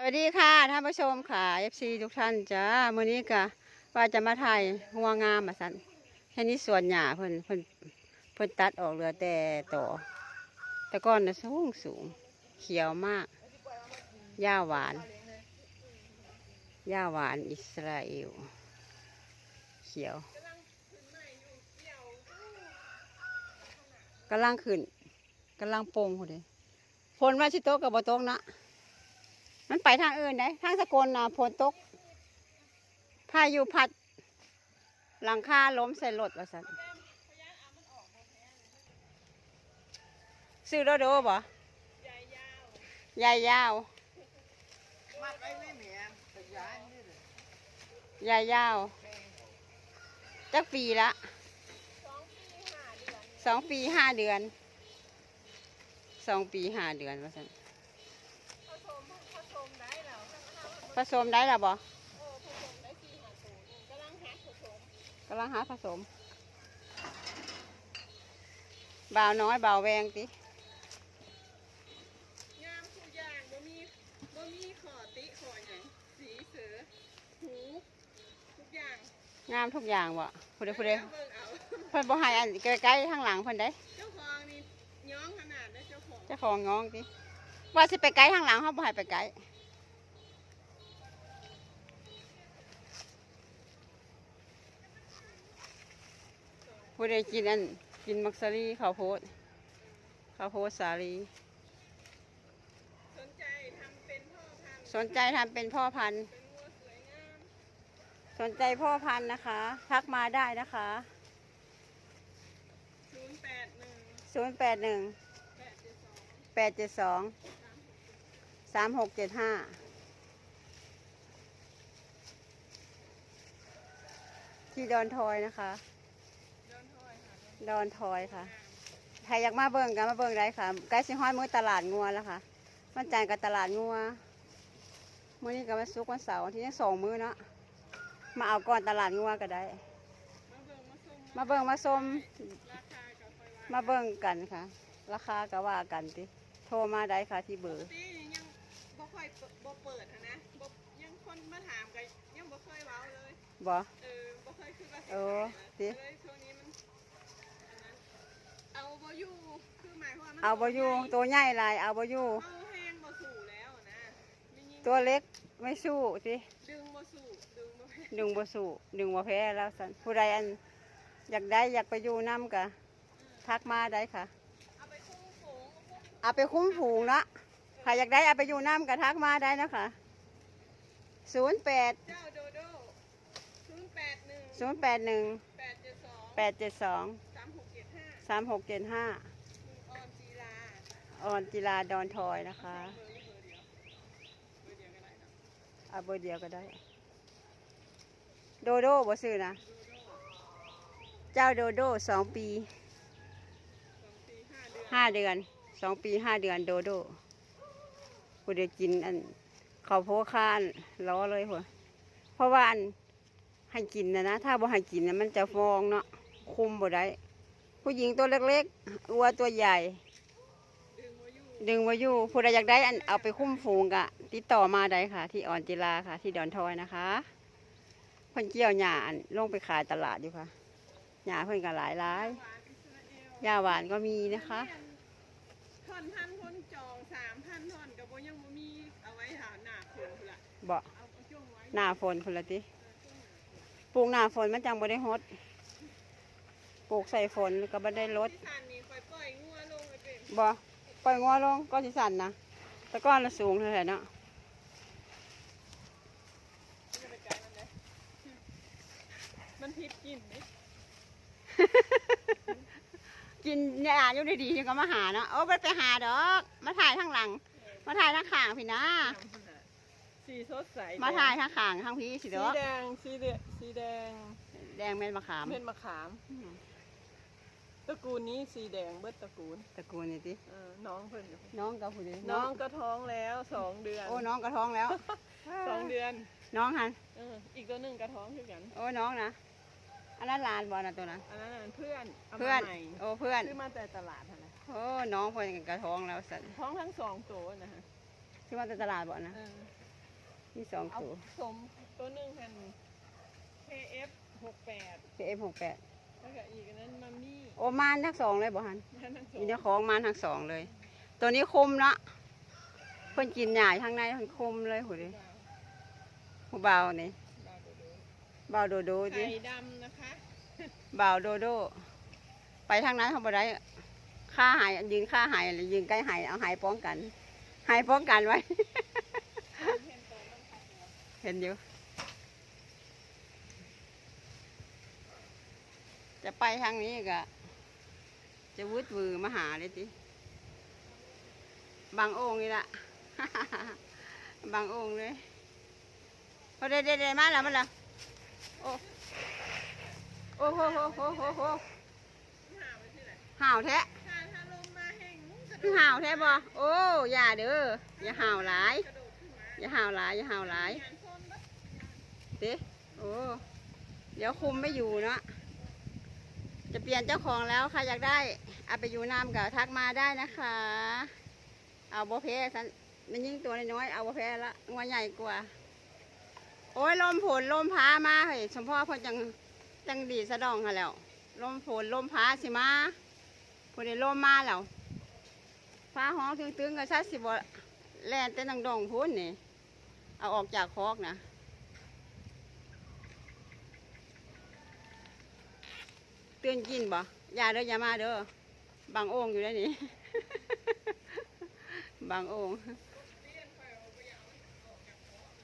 สวัสดีค่ะท่านผู้ชมค่ะ FC ทุกท่านจ้ามื้อนี้ก็ว่าจะมาถ่ายหัวงามมาสันแค่นี้สวนหญ้าเพิ่นเพิ่นเพิ่นตัดออกเหลือแต่ต่อแต่ก้อนน่ะสูงสูงเขียวมากหญ้าหวานหญ้าหวานอิสราเอลเขียวกำลังขึ้นกำลังโป่งพอดีฝนว่าชิโตกกับบ่ตกนะ มันไปทางอื่นได้ทางสกลนะฝนตก พายุพัด หลังคาล้มใส่รถว่าสันซื้อโดโดบ่ยายยาวมัดไว้ไม่เหมียนขยายนี่เลยายาว จักปีละสองปีห้าเดือน สองปีห้าเดือนว่าสัน ผสมได้หรอบ่กำลังหาผสมบ่าวน้อยบ่าวแวงติงามทุกอย่างบ่มีบ่มีขอติขอหยังสีเสือหูทุกอย่างงามทุกอย่างบ่ผู้ใดผู้ใดเบิ่งเอาเพิ่นบ่ให้อันใกล้ๆทางหลังเพิ่นได้เจ้าของนี่ย้องขนาดนะเจ้าของเจ้าของง้องติว่าสิไปไกลทางหลังเฮาบ่ให้ไปไกล ผู้ใดกินอันกินมักสลีข้าวโพดข้าวโพดสาลีสนใจทำเป็นพ่อพันธุ์สนใจทำเป็นพ่อพันธุ์เป็นวัวสวยงามสนใจพ่อพันธุ์นะคะทักมาได้นะคะ081 081 872 872 3675ที่ดอนทอยนะคะย้อนถ้อยค่ะ ดอนทอยค่ะใครอยากมาเบิ่งกันมาเบิ่งได้ค่ะใกล้สิห้อยมือตลาดงัวแล้วค่ะวันจันทร์กับตลาดงัวมื้อนี้ก็วันศุกร์วันเสาร์ที่ยังสองมื้อเนาะมาเอาก่อนตลาดงัวก็ได้ มาเบิ่งมาส้มมาเบิ่งมาชมราคากับไฟว่ามาเบิ่งกันค่ะ ราคาก็ว่ากันติโทรมาได้ค่ะที่เบอร์ตียังบ่ค่อยเปิดบ่เปิดหั้นนะบ่ยังคนมาถามกันยังบ่เคยเว้าเลยบ่เออบ่เคยคือว่าสิเออขาย สิ นะเลยช่วงนี้มันอันนั้นเอาบ่อยู่ คือหมายความว่ามันเอาบ่อยู่ตัวใหญ่หลายเอาบ่อยู่เอาแห้งบ่สู่แล้วนะไม่ยิ่งตัวเล็กไม่สู้ติดึงบ่สู่ดึงบ่แพ้ดึงบ่สู้ดึงบ่แพ้แล้วสันผู้ใดอันอยากได้อยากไปอยู่น้ำกะทักมาได้ค่ะ เอาไปคุ้มฝูงเอาไปคุ้มฝูงละใครอยากได้เอาไปอยู่น้ำกะทักมาได้นะคะศูนย์แปดเจ้าโดโด081ศูนย์แปดหนึ่ง872แปดเจ็ดสอง3675สามหกเจ็ดห้าคุณออนจีลา ออนจิลาดอนทอยนะคะเอเบเดียก็ได้เนาเบอร์เดียวก็ได้ โดโดบ่ซื้อนะ เจ้าโดโดสองปีสองปีห้าเดือนสองปีห้าเดือนโดโดกูได้กินอันเขาโพดข้านล้อเลยหัวเพราะว่าอันให้กินนะนะ ถ้าบ่ให้กินนะมันจะฟองเนาะคุมบ่ได้ผู้หญิงตัวเล็กๆวัวตัวใหญ่ ดึงมาอยู่ดึงมาอยู่ผู้ใดอยากได้อันเอาไปคุ้มฝูงกะติดต่อมาได้ค่ะ ที่อ่อนจิลาค่ะ ที่ดอนทอยนะคะเพิ่นเกี่ยวหญ้าอันลงไปขายตลาดอยู่ค่ะหญ้าเพิ่นก็หลายหลายหวานอิสราเอลหญ้าหวานก็มีนะคะท่อนพันคนจองสามพันท่อนกับโบยังบ่มีเอาไว้หาหน้าคนพุ่นละบ่เอาเอาจ้วงไว้หน้าฝนพุ่นละติปลูกหน้าฝนมันจังบ่ได้ฮดปลูกใส่ฝนก็บ่ได้ลดที่สันนี่คอยปล่อยงัวลงไปเป็นบ่ป ล่อยงัวลงก็สิสั่นนะแต่ก้อนละสูงเท่าไหร่เนาะจะไปไกลมันเลยมันพิษกินไหมกินเนี่ยอ่านอยู่ดีๆนี่ก็มาหาเนาะโอ้บ่ไปหาดอก มาถ่ายทางหลัง มาถ่ายทางข้างพี่นะสีสดใสมาถ่ายทางข้างทางพี่สิสีเด้อแดงสีเดสีแดง แดงแม่นมะขามเม็ดมะขาม ตระกูลนี้สีแดงเบิดตระกูลตระกูลนี่ติเออน้องเพิ่นก็น้องกับผู้ใดน้องก็ท้องแล้วสองเดือนโอ้น้องก็ท้องแล้วสองเดือนน้องหันเอออีกตัวหนึ่งก็ท้องคือกัน โอ้น้องนะอันนั้นหลานบ่นะตัวนั้นอันนั้นน่ะเพื่อนามาเพื่อนใหม่โอ้เพื่อนซื้อมาแต่ตลาดนะโอ้น้องเพิ่นก็ท้องแล้วสันท้องทั้งสองตัวนะฮะที่มาจากตลาดบ่นะเออมีสองเอาตัวสมตัวหนึ่งหัน KF หกแปดเอฟหกแปด แล้วก็อีกอันนั้นมามี่โอมานทั้งสองเลยบ่ฮันนั่นทั้งสอมีงเจ้าของมานทั้งสองเลย ตัวนี้คุมเนาะเพิ่นกินหญ้าทางในเพิ่นคุมเลยหูดิหูเบานี่บาวโดโดเบาโดโดดิไข่ดำนะคะเบาโดโด ไปทางนั้นเขาบ่ได้ค่าหายยืนค่าหายหรือยืนใกล้หายเอาหายป้องกันหายป้องกันไว้ เห็นอยู่ จะไปทางนี้ก็จะวุดวือมาหาเลยติบางโองค์นี่ละบางโองค์เลยพอได้ได้ได้มาแล้วมันละโอ้โอ้โหโหโหโหโหหาไว้ที่ไหนห่าวแท้คือห่าวแท้บ่โอ้อย่าเด้ออย่าห่าวหลาย อย่าห่าวหลายอย่าห่าวหลายงานส้นปะเด้โอ้เดี๋ยวคุมไม่อยู่เนาะ จะเปลี่ยนเจ้าของแล้วใครอยากได้เอาไปอยู่น้ำกับทักมาได้นะคะ เอาโบเพสันมันยิ่งตัวน้อยเอาโบเพละงวใหญ่กว่า โอ้ยลมผลลมพามาเฮ้ยสมพ่อพ่อจังจังดีสะดองค่ะแล้วลมฝนลมพาสิมาพอดีลมมาแล้วฟ้าห้องตึงๆกับชัดสิบแล่นเต้นดังดองพุ่นนี่เอาออกจากคอกนะ เตือนกินบ่อย่าเด้ออย่ามาเด้อบางโอ่งอยู่ได้นี่ บางโอ่ง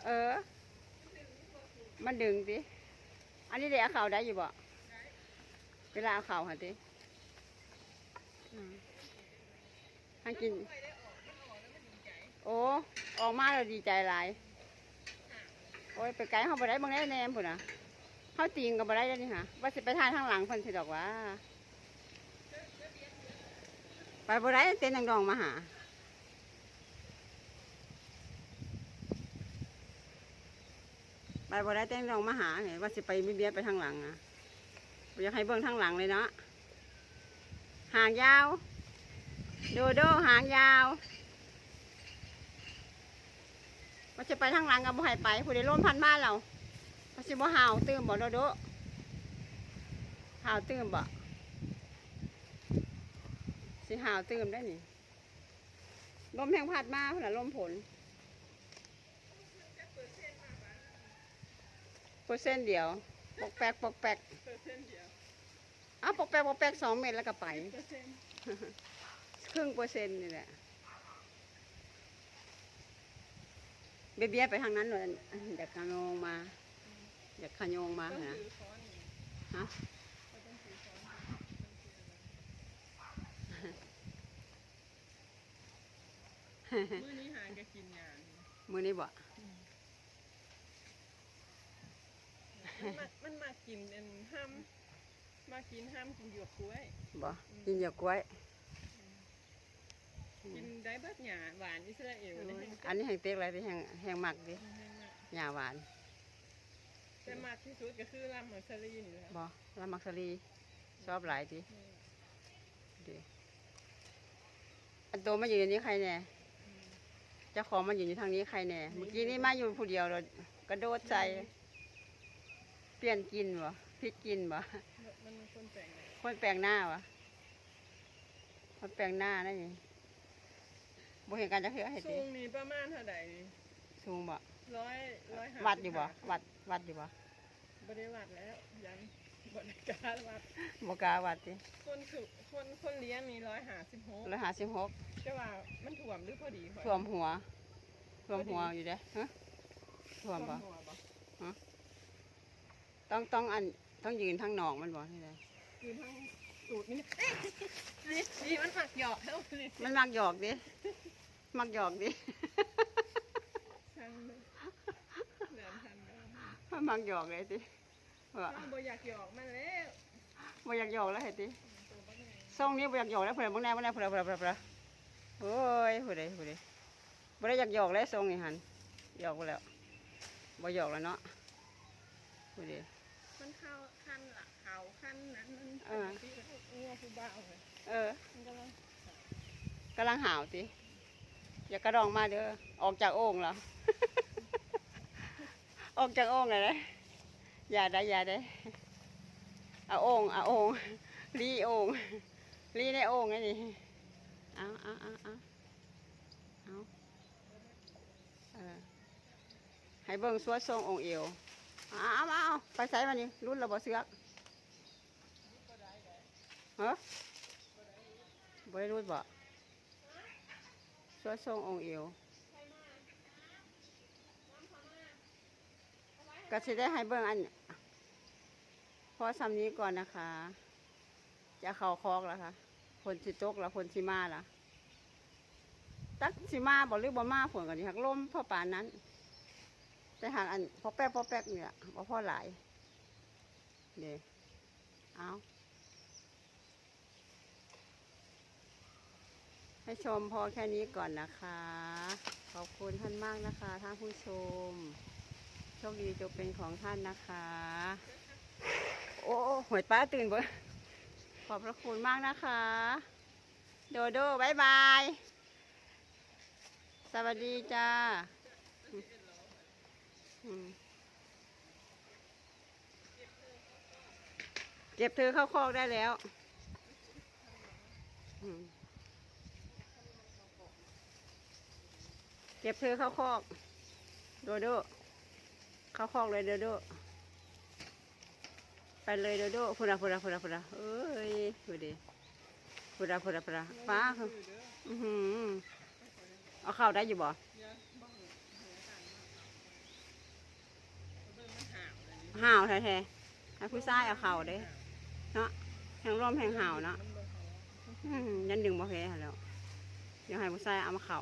เออ มันดึงสิอันนี้เดี๋ยวเอาเข่าได้อยู่บ่เวลาเอาเข่าหะติอืมให้กิน โอ้ออกมาแล้วดีใจหลาย โอ้ยไปไกลเขาบ่ได้บางได้แนมพุ่นน่ะ เขาตีงก็บ่ได้แล้วนี่ค่ะว่าสิไปทานทางหลังเพิ่นสิดอกว่าไปบ่ได้เต้นดังดองมาหาไปบ่ได้เต้นดองมาหาไงว่าสิไปมีเบียไปทางหลังอะอยากให้เบิ่งทางหลังเลยเนาะหางยาวโดโดหางยาวว่าจะไปทางหลังกับบ่ให้ไปผู้ใดร่มพันมานเรา สิบ่หาวตื่มบ่โดโดหาวตื่มบ่สิหาวตื่มได้นี่ลมแห่งพัดมาพุ่นน่ะลมผลเปอร์เซ็นต์เดียวปกแปกปกแปกเปอร์เซ็นเดียวอ้าวปกแปกปกแปกสองเม็ดแล้วก็ไปครึ่งเปอร์เซ็นต์นี่แหละเบียไปทางนั้นเลยอยากขยงมา อยากขยงมาต้องนะถือค้อนนี่ฮะเขาต้องถือค้อนมื้อนี้หางก็กินยานี่มือนี้บ่มันมามันมากินอันห้ำมากินห้ำกินหยวกกล้วยบ่กินหยอกกล้วยกินได้เบิดหยาหวานอิสราเอลได้อันนี้แห้งเต็กอะไรที่แห้งแห้งหมักดิหญ้าหวาน แต่มากที่สุดก็คือลำมัสลีนี่แหละบ่ลามักสลีชอบหลายดิดิอันโตมาอยู่ในนี้ใครแน่เจ้าของมาอยู่ในทางนี้ใครแน่เมื่อกี้นี่มาอยู่ผู้เดียวเรากระโดดใจเปลี่ยนกินบ่พลิกกินบ่มันเป็นคนแต่งนะคนแปลงหน้าวะคนแปลงหน้านั่นไงบ่เห็นกันจะเหือเห็นสูดิงนี่ประมาณเท่าใดนี่ สูงบ่ร้อยร้อยห้าวัดอยู่บ่วัดวัดอยู่บ่บ่ได้วัดแล้วยังบ่ได้กล้าวัดบ่กล้าวัดดิคนสุคนคนเลี้ยงนี่ร้อยห้าสิบหกร้อยห้าสิบหกแต่ว่ามันถ่วมหรือพอดีข่อยท่วมหัวท่วมหัวอยู่เด้ฮะท่วมบ่หัวบ่ต้องต้องอันต้องยืนทั้งหนองมันบ่ที่ใดคือทั้งสูตรนี่นี่นี่มันหักหยอกแล้วนี่มันมักหยอกดิมักหยอกดิ ช่างเลยเดินทันแล้ว มันมักหยอกเลยสิว่าถ้าบ่อยากหยอกมันแล้วบ่อยากหยอกแล้วเห็นดิตัวบ่ได้ทรงนี้บ่อยากหยอกแล้วเพิ่นบ่แน่บ่แน่เพิ่นเพิ่นเพิ่นเพิ่นโอ้ยผู้ใดผู้ใดบ่ได้อยากหยอกแล้วทรงนี่หันหยอกบ่แล้วบ่หยอกแล้วเนาะผู้ใดมันเข้าขั้นละเขาขั้นนั้นมันเออที่งัวผู้บ่าวเลยเออมันก็เลยกำลังหาวติอย่ากระดองมาเด้อออกจากโอ่งแล้ว ออกจากโอ่งเลยนะอย่าได้อย่าได้เอาโอ่งเอาโอ่งรีโอ่งรีในโอ่งไงนี่เอาเอาเอาเอาเอาเออให้เบิ่งสวดทรงองค์เอวเอาเอาเอาเอาไปใส่มานี่รุ่นระบบเสือกเฮ้บ่ได้รุ่นบ่สวดทรงองค์เอว ก็จะได้ให้เบิ่งอันพอซ้ำนี้ก่อนนะคะ จะเข่าคอกแล้วค่ะผลสิตกแล้วผลสิมาละตักสิมาบอกหรือบ่มาผลกันนี่หักลมพ่อป่านนั้น แต่หากอันพอแป๊บพอแป๊บเนี่ยบ่พอหลายเดี๋ยวเอาให้ชมพอแค่นี้ก่อนนะคะ ขอบคุณท่านมากนะคะท่านผู้ชม คดีจงเป็นของท่านนะคะ โอ้หวยป้าตื่นบ่ขอบพระคุณมากนะคะ โดโดบายบาย สวัสดีจ้าเก็บเธอเข้าคอกได้แล้วเก็บเธอเข้าคอก โดโด เข้าคอกเลยโดโดไปเลยโดโดพุดาพุดาพุดาพุดาเอ้ยดูดิพุดาพุดาพุดาฟ้าคืออือหือเอาเข้าได้อยู่บ่ห่าวแท้ๆให้ผู้ชายเอาเข้าเด้เนาะแห่งร่มแห่งห่าวเนาะยันดึงบ่แพ้แล้วเดี๋ยวให้ผู้ชายเอามาเข้า